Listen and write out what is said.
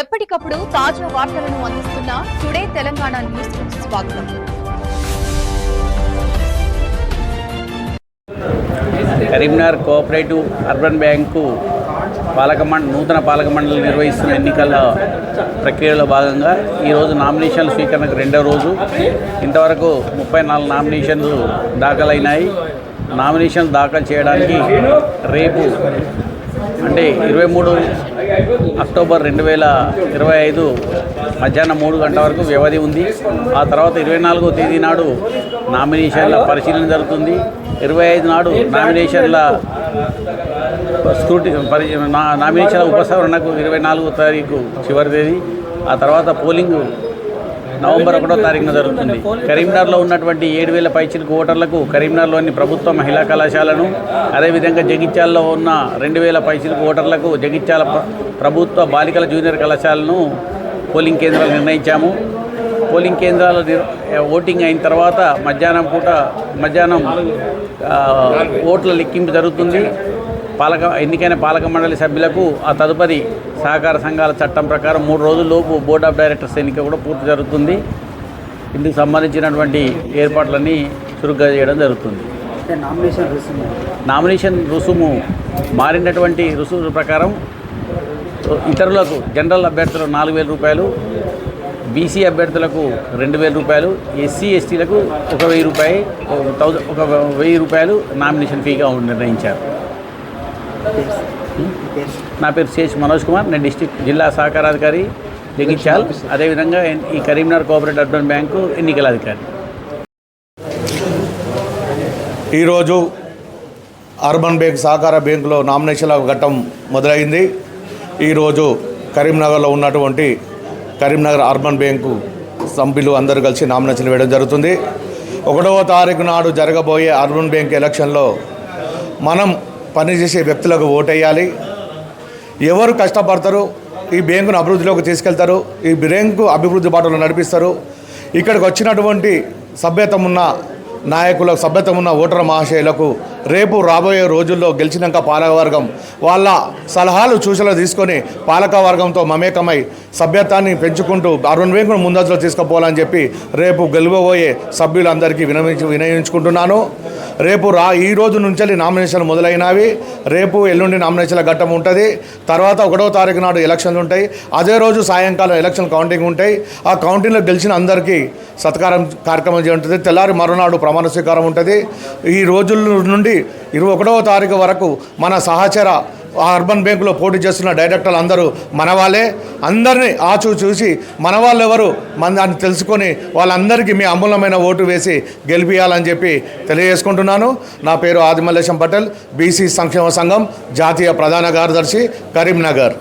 ఎప్పటికప్పుడు తాజా వార్తలను అందిస్తున్న టుడే తెలంగాణ న్యూస్ స్వాగతం. కరీంనగర్ కోఆపరేటివ్ అర్బన్ బ్యాంకు పాలక మండ నూతన పాలక మండలి నిర్వహిస్తున్న ఎన్నికల ప్రక్రియలో భాగంగా ఈరోజు నామినేషన్ల స్వీకరణకు రెండో రోజు. ఇంతవరకు ముప్పై నాలుగు నామినేషన్లు దాఖలైనాయి. నామినేషన్ దాఖలు చేయడానికి రేపు అంటే ఇరవై మూడు అక్టోబర్ రెండు వేల ఇరవై ఐదు మధ్యాహ్నం మూడు గంటల వరకు వ్యవధి ఉంది. ఆ తర్వాత ఇరవై నాలుగో తేదీ నాడు నామినేషన్ల పరిశీలన జరుగుతుంది. ఇరవై ఐదు నాడు నామినేషన్ల స్క్రూటి పరి నా నామినేషన్ల ఉపసంహరణకు ఇరవై నాలుగో తారీఖు చివరి తేదీ. ఆ తర్వాత పోలింగ్ నవంబర్ ఒకటో తారీఖున జరుగుతుంది. కరీంనగర్లో ఉన్నటువంటి ఏడు వేల పైచిలకు ఓటర్లకు కరీంనగర్లోని ప్రభుత్వ మహిళా కళాశాలను అదేవిధంగా జగిత్యాలలో ఉన్న రెండు వేల పైచిలకు ఓటర్లకు జగిత్యాల ప్రభుత్వ బాలికల జూనియర్ కళాశాలను పోలింగ్ కేంద్రాలు నిర్ణయించాము. పోలింగ్ కేంద్రాలు ఓటింగ్ అయిన తర్వాత మధ్యాహ్నం పూట మధ్యాహ్నం ఓట్ల లెక్కింపు జరుగుతుంది. పాలక ఎన్నికైన పాలక మండలి సభ్యులకు ఆ తదుపరి సహకార సంఘాల చట్టం ప్రకారం మూడు రోజుల్లోపు బోర్డ్ ఆఫ్ డైరెక్టర్స్ ఎన్నిక కూడా పూర్తి జరుగుతుంది. ఇందుకు సంబంధించినటువంటి ఏర్పాట్లన్నీ చురుగ్గా చేయడం జరుగుతుంది. నామినేషన్ రుసుము. నామినేషన్ రుసుము మారినటువంటి రుసుముల ప్రకారం ఇతరులకు జనరల్ అభ్యర్థులకు నాలుగు వేల రూపాయలు బీసీ అభ్యర్థులకు రెండు వేల రూపాయలు ఎస్సీ ఎస్టీలకు ఒక వెయ్యి రూపాయి ఒక వెయ్యి రూపాయలు నామినేషన్ ఫీగా నిర్ణయించారు. నా పేరు సిహెచ్ మనోజ్ కుమార్. నేను డిస్టిక్ జిల్లా సహకారాధికారి జగిత్యాల్ అదేవిధంగా ఈ కరీంనగర్ కోఆపరేటివ్ అర్బన్ బ్యాంకు ఎన్నికల అధికారి ఈరోజు అర్బన్ బ్యాంక్ సహకార బ్యాంకులో నామినేషన్ల ఘట్టం మొదలైంది. ఈరోజు కరీంనగర్లో ఉన్నటువంటి కరీంనగర్ అర్బన్ బ్యాంకు సభ్యులు అందరూ కలిసి నామినేషన్ వేయడం జరుగుతుంది. ఒకటవ తారీఖు నాడు జరగబోయే అర్బన్ బ్యాంక్ ఎలక్షన్లో మనం పనిచేసే వ్యక్తులకు ఓటేయాలి. ఎవరు కష్టపడతారు ఈ బ్యాంకును అభివృద్ధిలోకి తీసుకెళ్తారు ఈ బ్యాంకు అభివృద్ధి బాటలో నడిపిస్తారు. ఇక్కడికి వచ్చినటువంటి సభ్యతం ఉన్న నాయకులకు సభ్యతం ఉన్న ఓటర్ మహాశయులకు రేపు రాబోయే రోజుల్లో గెలిచినాక పాలకవర్గం వాళ్ళ సలహాలు సూచనలు తీసుకొని పాలకవర్గంతో మమేకమై సభ్యత్వాన్ని పెంచుకుంటూ అరుణ్ బ్యాంకును ముందస్తులో తీసుకుపోవాలని చెప్పి రేపు గెలవబోయే సభ్యులందరికీ వినమించి వినయించుకుంటున్నాను రేపు రా ఈ రోజు నుంచి నామినేషన్లు మొదలైనవి. రేపు ఎల్లుండి నామినేషన్ల ఘట్టం ఉంటుంది. తర్వాత ఒకటో తారీఖు నాడు ఎలక్షన్లు ఉంటాయి. అదే రోజు సాయంకాలం ఎలక్షన్ కౌంటింగ్ ఉంటాయి. ఆ కౌంటింగ్లో గెలిచిన అందరికీ సత్కారం కార్యక్రమం చేయ ఉంటుంది. తెల్లారి మరునాడు ప్రమాణ స్వీకారం ఉంటుంది. ఈ రోజుల నుండి ఇరవై ఒకటవ తారీఖు వరకు మన సహచర అర్బన్ బ్యాంకులో పోటీ చేస్తున్న డైరెక్టర్లు అందరూ మనవాళ్ళే అందరినీ ఆచూ చూసి మన వాళ్ళు ఎవరు మన దాన్ని తెలుసుకొని వాళ్ళందరికీ మీ అమూలమైన ఓటు వేసి గెలిపియాలని చెప్పి తెలియజేసుకుంటున్నాను. నా పేరు ఆదిమల్లేశం పటేల్ బీసీ సంక్షేమ సంఘం జాతీయ ప్రధాన కార్యదర్శి కరీంనగర్.